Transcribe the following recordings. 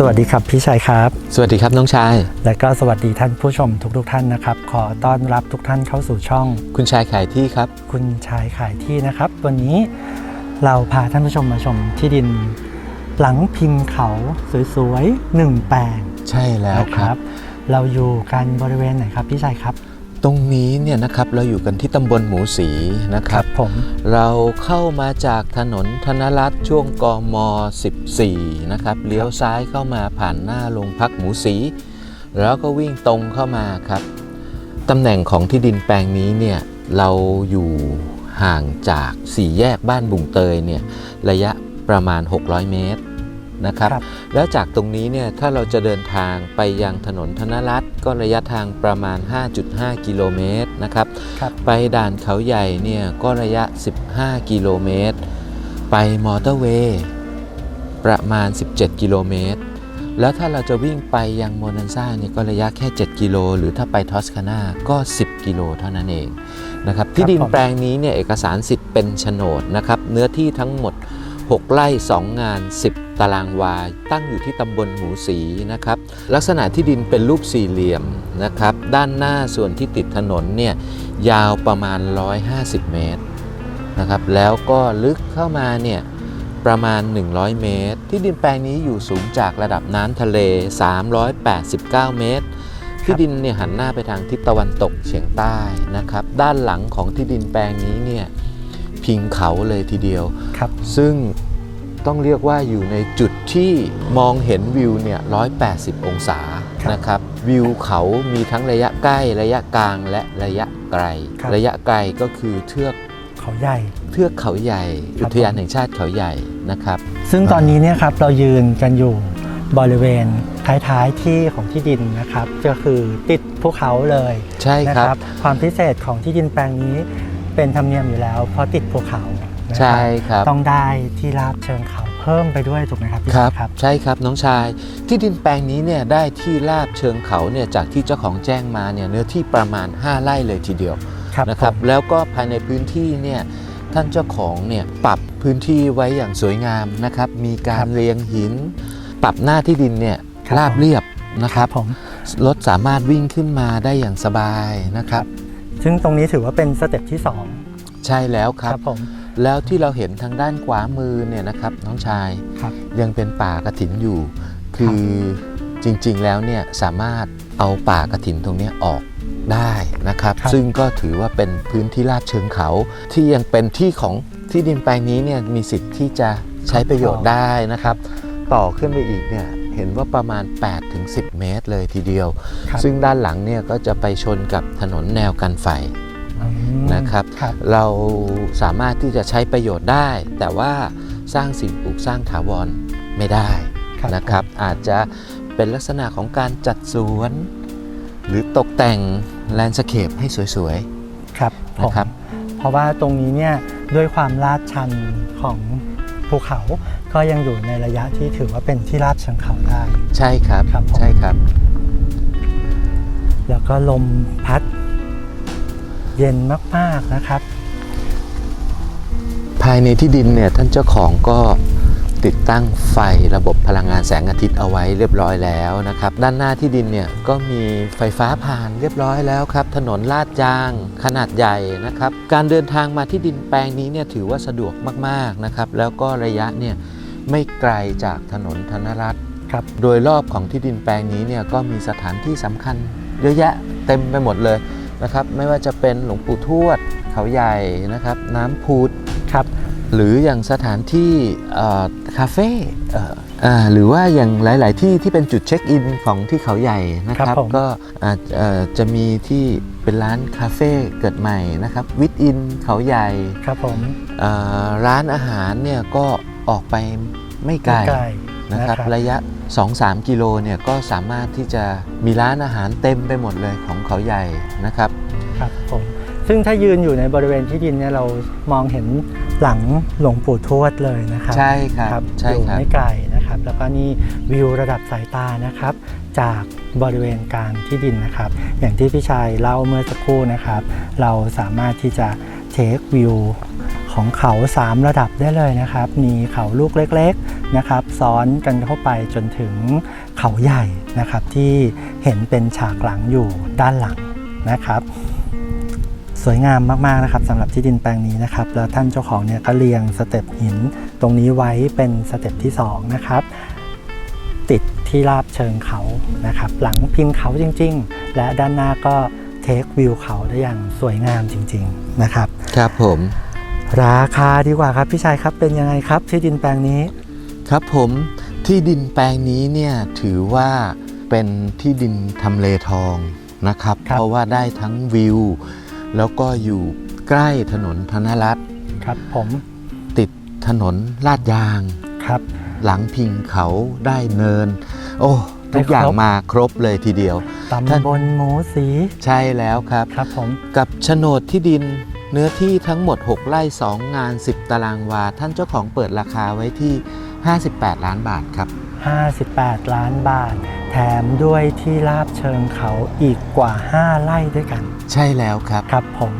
สวัสดีครับพี่ชัยครับ สวัสดีครับน้องชาย และก็สวัสดีท่านผู้ชมทุกๆทท่านนะครับ ขอต้อนรับทุกท่านเข้าสู่ช่อง คุณชายขายที่ครับ คุณชายขายที่นะครับ วันนี้เราพาท่านผู้ชมมาชมที่ดิน หลังพิมพ์เขาสวยๆหนึ่งแปลง ใช่แล้วนะครับ เราอยู่กันบริเวณไหนครับพี่ชัยครับ ตรงนี้เนี่ยนะครับเราอยู่กันที่ตำบลหมูสีนะครับผมเราเข้ามาจากถนนธนรัตน์ช่วงกม 14 นะครับเลี้ยวซ้ายเข้ามาผ่านหน้าโรงพักหมูสี แล้วก็วิ่งตรงเข้ามาครับตำแหน่งของที่ดินแปลงนี้เนี่ยเราอยู่ห่างจากสี่แยกบ้านบุงเตยเนี่ยระยะประมาณ 600 เมตร นะครับครับแล้วจากตรงนี้เนี่ยถ้าเราจะเดินทางไปยังถนนธนรัตน์ก็ระยะทางประมาณ 5.5 กิโลเมตรนะครับครับไปด่านเขาใหญ่เนี่ยก็ระยะ 15 กิโลเมตร ไปมอเตอร์เวย์ประมาณ 17 กิโลเมตร แล้วถ้าเราจะวิ่งไปยังโมนันซ่าเนี่ยก็ระยะแค่ 7 กิโล หรือถ้าไปทอสคานาก็ 10 กิโลเท่านั้นเองนะครับที่ดินผมแปลงนี้เนี่ยเอกสารสิทธิ์เป็นโฉนดนะครับเนื้อที่ทั้งหมด 6 ไร่ 2 งาน 10 ตารางวา ตั้งอยู่ที่ตำบลหมูสีนะครับ ลักษณะที่ดินเป็นรูปสี่เหลี่ยมนะครับ ด้านหน้าส่วนที่ติดถนนเนี่ยยาวประมาณ 150 เมตรนะครับ แล้วก็ลึกเข้ามาเนี่ยประมาณ 100 เมตร ที่ดินแปลงนี้อยู่สูงจากระดับน้ำทะเล 389 เมตร ที่ดินเนี่ยหันหน้าไปทางทิศตะวันตกเฉียงใต้นะครับ ด้านหลังของที่ดินแปลงนี้เนี่ยพิงเขาเลยทีเดียวครับซึ่ง ต้องเรียกว่าอยู่ในจุดที่มองเห็นวิวเนี่ย180 องศาครับนะครับวิวเขามีทั้งระยะใกล้ระยะกลางและระยะไกลครับระยะไกลก็คือเทือกเขาใหญ่เทือกเขาใหญ่ครับอุทยานแห่งชาติเขาใหญ่นะครับซึ่งตอนนี้เนี่ยครับเรายืนกันอยู่บริเวณท้ายๆที่ของที่ดินนะครับ ก็คือติดภูเขาเลยใช่นะครับครับ ความพิเศษของที่ดินแปลงนี้ เป็นธรรมเนียมอยู่แล้ว เพราะติดภูเขานะใช่ครับ ต้องได้ที่ราบเชิงเขาเพิ่มไปด้วยถูกไหมครับพี่ครับ ครับ ใช่ครับน้องชาย ที่ดินแปลงนี้เนี่ยได้ที่ลาบเชิงเขาเนี่ยจากที่เจ้าของแจ้งมาเนี่ยเนื้อที่ประมาณ 5 ไร่เลยทีเดียวครับนะครับ ผมแล้วก็ภายในพื้นที่เนี่ยท่านเจ้าของเนี่ยปรับพื้นที่ไว้อย่างสวยงามนะครับ มีการเรียงหิน ปรับหน้าที่ดินเนี่ยครับราบเรียบนะครับผม รถสามารถวิ่งขึ้นมาได้อย่างสบายนะครับ ซึ่งตรงนี้ถือว่าเป็นสเต็ปที่สองใช่แล้วครับผมแล้วที่เราเห็นทางด้านขวามือเนี่ยนะครับน้องชายครับ ยังเป็นป่ากระถินอยู่ คือจริงๆแล้วเนี่ยสามารถเอาป่ากระถินตรงเนี้ยออกได้นะครับ ครับ ซึ่งก็ถือว่าเป็นพื้นที่ลาดเชิงเขา ที่ยังเป็นที่ของที่ดินแปลงนี้เนี่ยมีสิทธิ์ที่จะใช้ประโยชน์ได้นะครับ ต่อขึ้นไปอีกเนี่ย เห็นว่าประมาณ 8-10 เมตรเลยทีเดียวครับซึ่งด้านหลังเนี่ยก็จะไปชนกับถนนแนวกันไฟอืมนะครับครับเราสามารถที่จะใช้ประโยชน์ได้ แต่ว่าสร้างสิ่งปลูกสร้างถาวรไม่ได้ครับนะครับ อาจจะเป็นลักษณะของการจัดสวน หรือตกแต่งแลนด์สเคปให้สวยครับๆผมนะครับ เพราะว่าตรงนี้เนี่ยด้วยความลาดชันของภูเขา ก็ยังอยู่ในระยะที่ถือว่าเป็นที่ลาดเชิงเขาได้ ใช่ครับครับผม ใช่ครับ แล้วก็ลมพัด เย็นมากๆนะครับ ภายในที่ดินเนี่ยท่านเจ้าของก็ติดตั้งไฟระบบพลังงานแสงอาทิตย์เอาไว้เรียบร้อยแล้วนะครับ ด้านหน้าที่ดินเนี่ยก็มีไฟฟ้าผ่านเรียบร้อยแล้วครับ ถนนลาดยางขนาดใหญ่นะครับ การเดินทางมาที่ดินแปลงนี้เนี่ยถือว่าสะดวกมากๆนะครับ แล้วก็ระยะเนี่ย ไม่ไกลจากถนนธนรัตน์ครับโดยรอบของที่ดินแปลงนี้เนี่ยก็มีสถานที่สำคัญ เยอะแยะเต็มไปหมดเลยนะครับ ไม่ว่าจะเป็นหลวงปู่ทวด เขาใหญ่นะครับ น้ำพุดครับหรืออย่างสถานที่เอ่อคาเฟ่เอ่ออ่าหรือว่าอย่างหลาย ๆ ที่ที่เป็นจุดเช็คอินของที่เขาใหญ่นะคครัรับบผมก็อาจเอ่อจะมีที่เป็นร้านคาเฟ่เกิดใหม่นะครับวิดอินเขาใหญ่ครับผมเอ่อร้านอาหารเนี่ยก็ ออกไปไม่ไกลใกล้นะครับระยะ 2-3 กิโลเนี่ยก็สามารถที่จะมีร้านอาหารเต็มไปหมดเลยของเขาใหญ่นะครับครับผมซึ่งถ้ายืนอยู่ในบริเวณที่ดินเนี่ยเรามองเห็นหลังหลวงปู่ทวดเลยนะครับใช่ครับครับใช่อยู่ครับไม่ไกลนะครับ แล้วก็นี่วิวระดับสายตานะครับ จากบริเวณกลางที่ดินนะครับ อย่างที่พี่ชายเล่าเมื่อสักครู่นะครับ เราสามารถที่จะเทควิว ของเขา 3 ระดับได้เลยนะครับ มีเขาลูกเล็กๆนะครับ ซ้อนกันเข้าไปจนถึงเขาใหญ่นะครับ ที่เห็นเป็นฉากหลังอยู่ด้านหลังนะครับ สวยงามมากๆนะครับสำหรับที่ดินแปลงนี้นะครับ แล้วท่านเจ้าของเนี่ยก็เรียงสเต็ปหินตรงนี้ไว้เป็นสเต็ปที่สองนะครับ ติดที่ราบเชิงเขานะครับ หลังพิมพ์เขาจริง ๆ และด้านหน้าก็เทควิวเขาได้อย่างสวยงามจริง ๆ นะครับ ครับผม ราคาดีกว่าครับพี่ชายครับเป็นยังไงครับที่ดินแปลงนี้ ครับผมที่ดินแปลงนี้เนี่ยถือว่าเป็นที่ดินทำเลทองนะครับครับเพราะว่าได้ทั้งวิว แล้วก็อยู่ใกล้ถนนธนรัตน์ครับผมติดถนนลาดยางครับ หลังพิงเขาได้เนิน โอ้ทุกได้ครบอย่างมาครบเลยทีเดียวท่านตำบลหมูสี ใช่แล้วครับครับผมกับโฉนดที่ดิน เนื้อที่ทั้งหมด 6 ไร่ 2 งาน 10 ตารางวา ท่านเจ้าของเปิดราคาไว้ที่ 58 ล้านบาทครับ 58 ล้านบาท แถมด้วยที่ราบเชิงเขาอีกกว่า 5 ไร่ด้วยกัน ใช่แล้วครับ ครับผม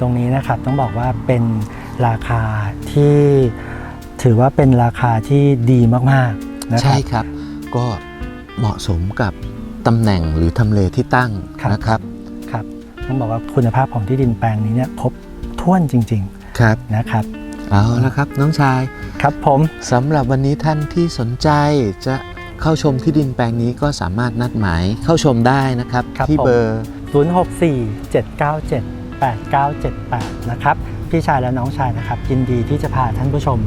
ตรงนี้นะครับต้องบอกว่าเป็นราคาที่ถือว่าเป็นราคาที่ดีมากๆนะคใช่รับครับ ก็เหมาะสมกับตำแหน่งหรือทำเลที่ตั้งครับนะครับครับ ต้องบอกว่าคุณภาพของที่ดินแปลงนี้เนี่ยครบถ้วนจริงครับ ๆนะครับ เอาละครับน้องชายครับผมสำหรับวันนี้ท่านที่สนใจจะเข้าชมที่ดินแปลงนี้ก็สามารถนัดหมายเข้าชมได้นะครับที่เบอร์064-797-8978 นะครับ พี่ชายและน้องชายนะครับ ยินดีที่จะพาท่านผู้ชม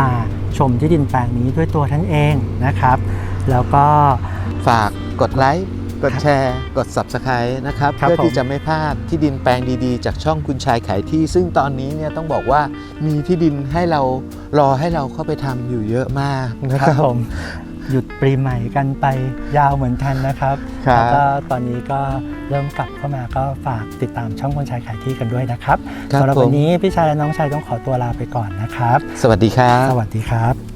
มาชมที่ดินแปลงนี้ด้วยตัวท่านเองนะครับ แล้วก็ฝากกดไลค์ กดแชร์กด Subscribe นะครับ ครับเพื่อที่ผมจะไม่พลาดที่ดินแปลงดีๆ จากช่องคุณชายขายที่ ซึ่งตอนนี้เนี่ยต้องบอกว่ามีที่ดินให้เรารอให้เราเข้าไปทำอยู่เยอะมากนะคครัรับบ ผมหยุดปีใหม่กันไปยาวเหมือนกันนะครับครับ แล้วก็ตอนนี้ก็เริ่มกลับเข้ามาก็ฝากติดตามช่องคนชายขายที่กันด้วยนะครับครับสำหรับผมวันนี้พี่ชายและน้องชายต้องขอตัวลาไปก่อนนะครับ สวัสดีครับ สวัสดีครับ